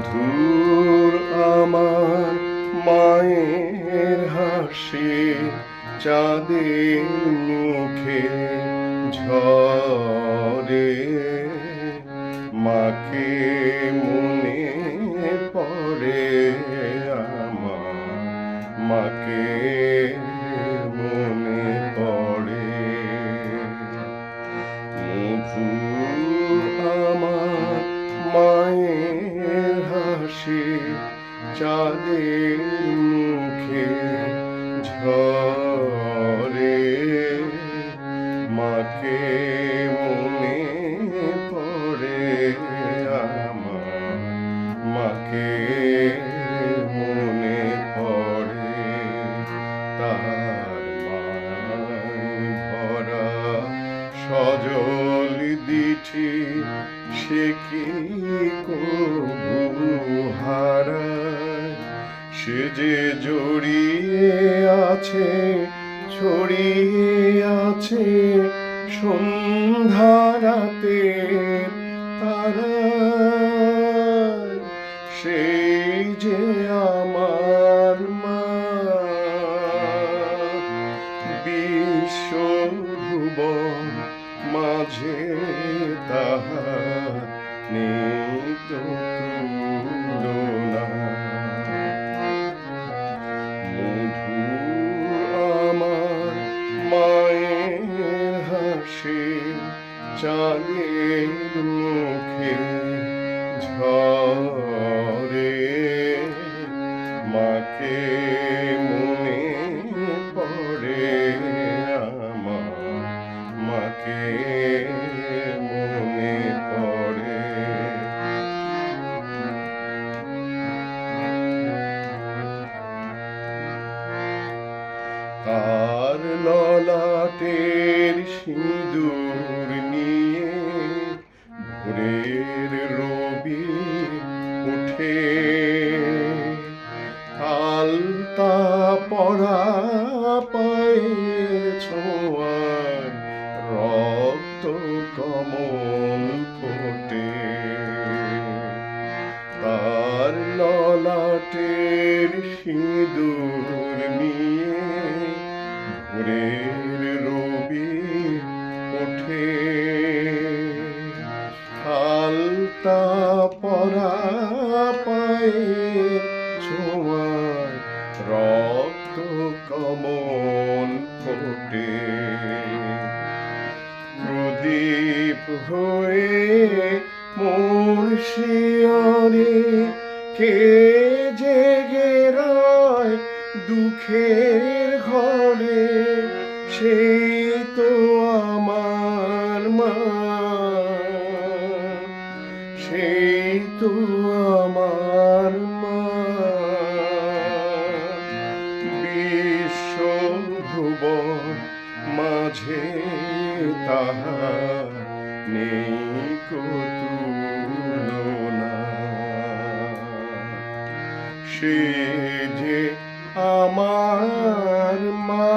মধুর আমার মায়ের হাসি চাঁদের মুখে ঝরে। মাকে মনে পড়ে আমার মাকে সজল দিঠি, সে কি হারায়? সে যে জড়িয়ে আছে, ছড়িয়ে আছে সন্ধ্যা রাতে তারা সেই যে আমার বিশ্বভুবন মাঝে আমার মায়ের হাসি চাঁদের মুখে ঝরে মাকে ললাটের সিঁদুর নিয়ে ভোরের রবি উঠে। আলতা পরা পায়ের ছোঁয়ায় রক্ত কমল ফোটে। তার ললাটের সিঁদুর নিয়ে ভোরের পায়ে ছোঁয়ায় রক্ত কমল ফোটে। প্রদীপ হয়ে মোর শিয়রে কে জেগে রয় দুঃখের ঘরে, সেই তো আমার মা। সেই তো আমার বিশ্বভুবন মাঝে তাহা নেই কতুলনা। সে যে আমার মা